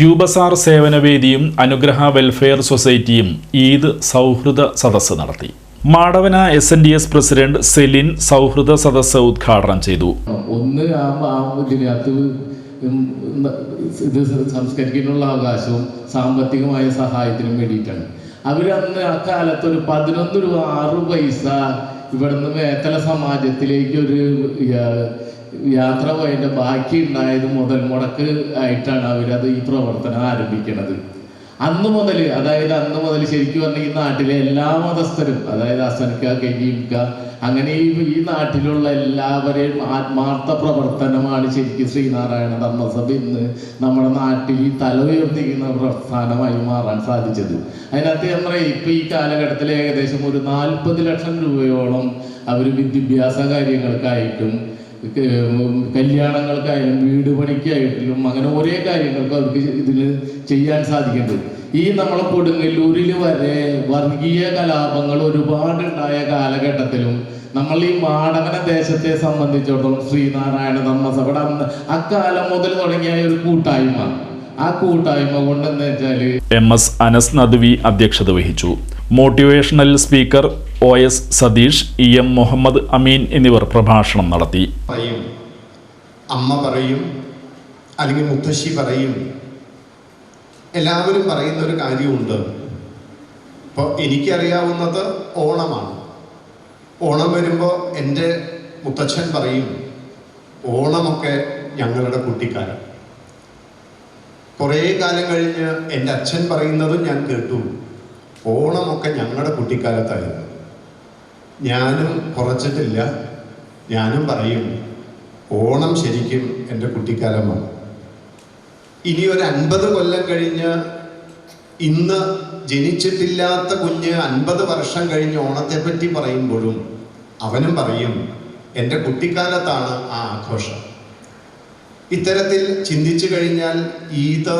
യൂബസാർ സേവനവേദിയും അനുഗ്രഹ വെൽഫെയർ സൊസൈറ്റിയും ഈദ് സൗഹൃദ സദസ്സ് നടത്തി. Madavana S N D S president Celine സൗഹൃദ സദസ്സ് ഉദ്ഘാടനം ചെയ്തു. ഒന്ന് ഇത് സംസ്കരിക്കാനുള്ള അവകാശവും സാമ്പത്തികമായ സഹായത്തിനും വേണ്ടിയിട്ടാണ്. അവരന്ന് അക്കാലത്ത് ഒരു പതിനൊന്ന് രൂപ ആറ് പൈസ ഇവിടുന്ന് മേത്തല സമാജത്തിലേക്ക് ഒരു യാത്ര പോയതിന്റെ ബാക്കി ഉണ്ടായത് മുതൽ മുടക്ക് ആയിട്ടാണ് അവരത് ഈ പ്രവർത്തനം ആരംഭിക്കുന്നത് അന്ന് മുതൽ അതായത് അന്ന് മുതൽ ശരിക്കും പറഞ്ഞാൽ ഈ നാട്ടിലെ എല്ലാ മതസ്ഥരും അതായത് അസൻക കെജീംക അങ്ങനെ ഈ നാട്ടിലുള്ള എല്ലാവരെയും ആത്മാർത്ഥ പ്രവർത്തനമാണ് ശരിക്കും ശ്രീനാരായണ ധർമ്മസഭ ഇന്ന് നമ്മുടെ നാട്ടിൽ ഈ തല ഉയർത്തിക്കുന്ന പ്രസ്ഥാനമായി മാറാൻ സാധിച്ചത്. അതിനകത്ത് ഞാൻ പറയാം ഇപ്പൊ ഈ കാലഘട്ടത്തിൽ ഏകദേശം ഒരു നാൽപ്പത് ലക്ഷം രൂപയോളം അവർ വിദ്യാഭ്യാസ കാര്യങ്ങൾക്കായിട്ടും കല്യാണങ്ങൾക്കായാലും വീട് പണിക്കായിട്ടും അങ്ങനെ ഒരേ കാര്യങ്ങൾക്ക് അവർക്ക് ഇതിൽ ചെയ്യാൻ സാധിക്കേണ്ടത് ഈ നമ്മളെ കൊടുങ്ങല്ലൂരിൽ വരെ വർഗീയ കലാപങ്ങൾ ഒരുപാടുണ്ടായ കാലഘട്ടത്തിലും നമ്മൾ ഈ മാടവന ദേശത്തെ സംബന്ധിച്ചിടത്തോളം ശ്രീനാരായണ ധർമ്മസഭയുടെ അന്ന് അക്കാലം മുതൽ തുടങ്ങിയ ഒരു കൂട്ടായ്മ. ആ കൂട്ടായ്മ കൊണ്ടെന്ന് വെച്ചാൽ എം എസ് അനസ് നദ്വി അധ്യക്ഷത വഹിച്ചു. Motivational speaker O S Satheesh E M Muhammad Ameen എന്നിവർ പ്രഭാഷണം നടത്തി. പറയും. അമ്മ പറയും. അല്ലെങ്കിൽ മുത്തശ്ശി പറയും. എല്ലാവരും പറയുന്ന ഒരു കാര്യമുണ്ട്. ഇപ്പോൾ എനിക്കറിയാവുന്നത് ഓണമാണ്. ഓണം വരുമ്പോൾ എന്റെ മുത്തച്ഛൻ പറയും ഓണമൊക്കെ ഞങ്ങളുടെ കുട്ടിക്കാലം. കുറേ കാലം കഴിഞ്ഞ് എന്റെ അച്ഛൻ പറയുന്നതും ഞാൻ കേട്ടു. ഓണമൊക്കെ ഞങ്ങളുടെ കുട്ടിക്കാലത്തായിരുന്നു. ഞാനും കുറച്ചിട്ടില്ല. ഞാനും പറയും ഓണം ശരിക്കും എന്റെ കുട്ടിക്കാലമാണ് ഇനി ഒരു അൻപത് കൊല്ലം കഴിഞ്ഞ് ഇന്ന് ജനിച്ചിട്ടില്ലാത്ത കുഞ്ഞ് അൻപത് വർഷം കഴിഞ്ഞ് ഓണത്തെപ്പറ്റി പറയുമ്പോഴും അവനും പറയും എന്റെ കുട്ടിക്കാലത്താണ് ആ ആഘോഷം. ഇത്തരത്തിൽ ചിന്തിച്ചു കഴിഞ്ഞാൽ ഈദ്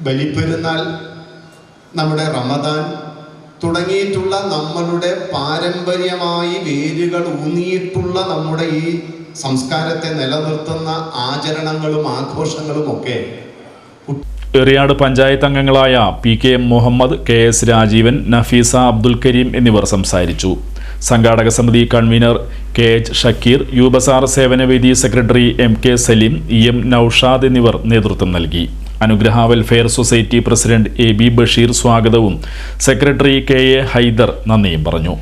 ബലിപ്പെരുന്നാൾ നമ്മുടെ റമദാൻ തുടങ്ങിയിട്ടുള്ള നമ്മളുടെ പാരമ്പര്യമായി വേരുകൾ ഊന്നിയിട്ടുള്ള നമ്മുടെ ഈ സംസ്കാരത്തെ നിലനിർത്തുന്ന ആചരണങ്ങളും ആഘോഷങ്ങളും ഒക്കെ. എറിയാട് പഞ്ചായത്ത് അംഗങ്ങളായ P K M Muhammad K S Rajeevan Nafeesa Abdul Kareem എന്നിവർ സംസാരിച്ചു. സംഘാടക സമിതി കൺവീനർ കെ എച്ച് ഷക്കീർ യൂബസാർ സേവനവേദി secretary M K Saleem E M Noushad എന്നിവർ നേതൃത്വം നൽകി. Anugraha welfare society president A B Basheer സ്വാഗതവും സെക്രട്ടറി കെ എ ഹൈദർ നന്ദിയും പറഞ്ഞു